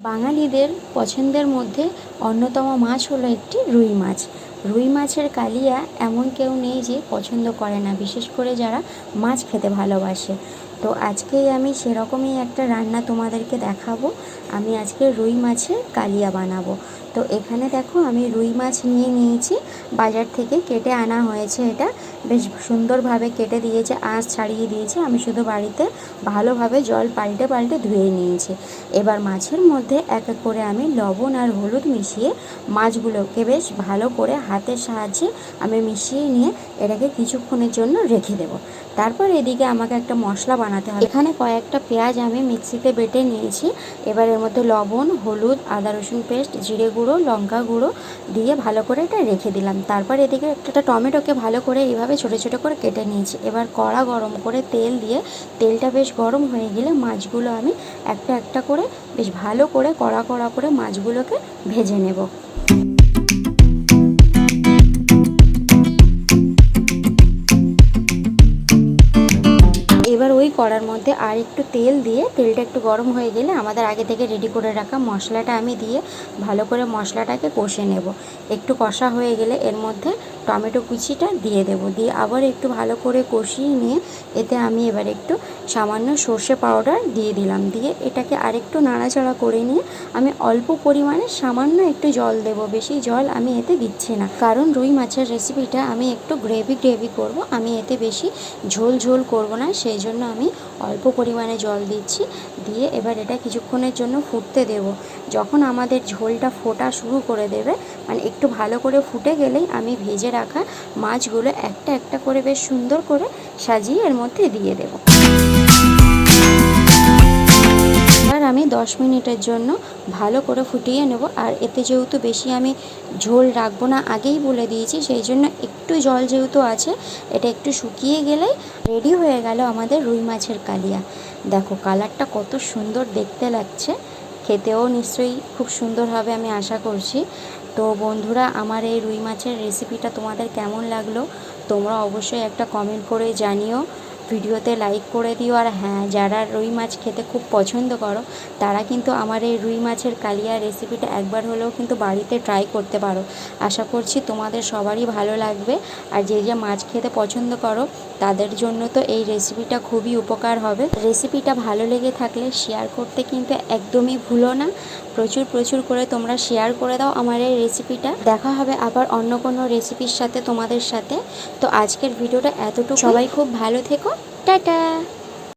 বাঙালিদের পছন্দের মধ্যে অন্যতম মাছ হলো একটি রুই মাছ। রুই মাছের কালিয়া এমন কেউ নেই যে পছন্দ করে না, বিশেষ করে যারা মাছ খেতে ভালোবাসে। তো আজকেই আমি সেরকমই একটা রান্না তোমাদেরকে দেখাবো। আমি আজকে রুই মাছের কালিয়া বানাবো। তো এখানে দেখো আমি রুই মাছ নিয়ে নিয়েছি। বাজার থেকে কেটে আনা হয়েছে এটা। বেশ সুন্দরভাবে কেটে দিয়েছে আঁশ ছাড়িয়ে দিয়েছে। আমি শুধু বাড়িতে ভালোভাবে জল পাল্টে পাল্টে ধুয়ে নিয়েছি। এবার মাছের মধ্যে এক এক করে আমি লবণ আর হলুদ মিশিয়ে মাছগুলোকে বেশ ভালো করে হাতের সাহায্যে আমি মিশিয়ে নিয়ে এটাকে কিছুক্ষণের জন্য রেখে দেবো। তারপর এদিকে আমাকে একটা মশলা বানাতে হবে। এখানে কয়েকটা পেঁয়াজ আমি মিক্সিতে বেটে নিয়েছি। এবার এর মধ্যে লবণ, হলুদ, আদা রসুন পেস্ট, জিরে গুঁড়ো, লঙ্কা গুঁড়ো দিয়ে ভালো করে এটা রেখে দিলাম। তারপর এদিকে একটা টমেটোকে ভালো করে এইভাবে ছোটো ছোটো করে কেটে নিয়েছি। এবার কড়া গরম করে তেল দিয়ে, তেলটা বেশ গরম হয়ে গেলে মাছগুলো আমি একটা একটা করে, বেশ ভালো করে কড়া কড়া করে মাছগুলোকে ভেজে নেব। এবার ওই কড়ার মধ্যে আর একটু তেল দিয়ে, তেলটা একটু গরম হয়ে গেলে আমাদের আগে থেকে রেডি করে রাখা মশলাটা আমি দিয়ে ভালো করে মশলাটাকে কষে নেব। একটু কষা হয়ে গেলে এর মধ্যে টমেটো কুচিটা দিয়ে দেব। দিয়ে আবার একটু ভালো করে কষিয়ে নিয়ে এতে আমি এবার একটু সামান্য সর্ষে পাউডার দিয়ে দিলাম। দিয়ে এটাকে আরেকটু নাড়াচাড়া করে নিয়ে আমি অল্প পরিমাণে সামান্য একটু জল দেব। বেশি জল আমি এতে দিচ্ছি না। কারণ রুই মাছের রেসিপিটা আমি একটু গ্রেভি গ্রেভি করব। আমি এতে বেশি ঝোল ঝোল করব না। সেই জন্য আমি অল্প পরিমাণে জল দিচ্ছি। দিয়ে এবার এটা কিছুক্ষণের জন্য ফুটতে দেব। যখন আমাদের ঝোলটা ফোটা শুরু করে দেবে মানে একটু ভালো করে ফুটে গেলেই আমি ভেজে রাখা মাছগুলো একটা একটা করে বেশ সুন্দর করে সাজিয়ে এর মধ্যে দিয়ে দেব। এবার আমি দশ মিনিটের জন্য ভালো করে ফুটিয়ে নেব। আর এতে যেহেতু বেশি আমি ঝোল রাখব না, আগেই বলে দিয়েছি, সেই জন্য একটু জল যেহেতু আছে, এটা একটু শুকিয়ে গেলেই রেডি হয়ে গেল আমাদের রুই মাছের কালিয়া। দেখো, কালারটা কত সুন্দর দেখতে লাগছে। খেতেও নিশ্চয়ই খুব সুন্দর হবে আমি আশা করছি। তো বন্ধুরা, আমার এই রুই মাছের রেসিপিটা তোমাদের কেমন লাগল? তোমরা অবশ্যই একটা কমেন্ট করে জানিও। ভিডিওতে লাইক করে দিও। আর হ্যাঁ যারা রুই মাছ খেতে খুব পছন্দ করো, তারা কিন্তু আমার এই রুই মাছের কালিয়া রেসিপিটা একবার হলেও কিন্তু বাড়িতে ট্রাই করতে পারো। আশা করছি তোমাদের সবারই ভালো লাগবে। আর যে যে মাছ খেতে পছন্দ করো, তাদের জন্য তো এই রেসিপিটা খুবই উপকার হবে। রেসিপিটা ভালো লেগে থাকলে শেয়ার করতে কিন্তু একদমই ভুলো না। প্রচুর প্রচুর করে তোমরা শেয়ার করে দাও আমার এই রেসিপিটা দেখা হবে আবার অন্য কোনো রেসিপির সাথে তোমাদের সাথে। তো আজকের ভিডিওটা এতটুকু সবাই খুব ভালো থেকো। টাটা!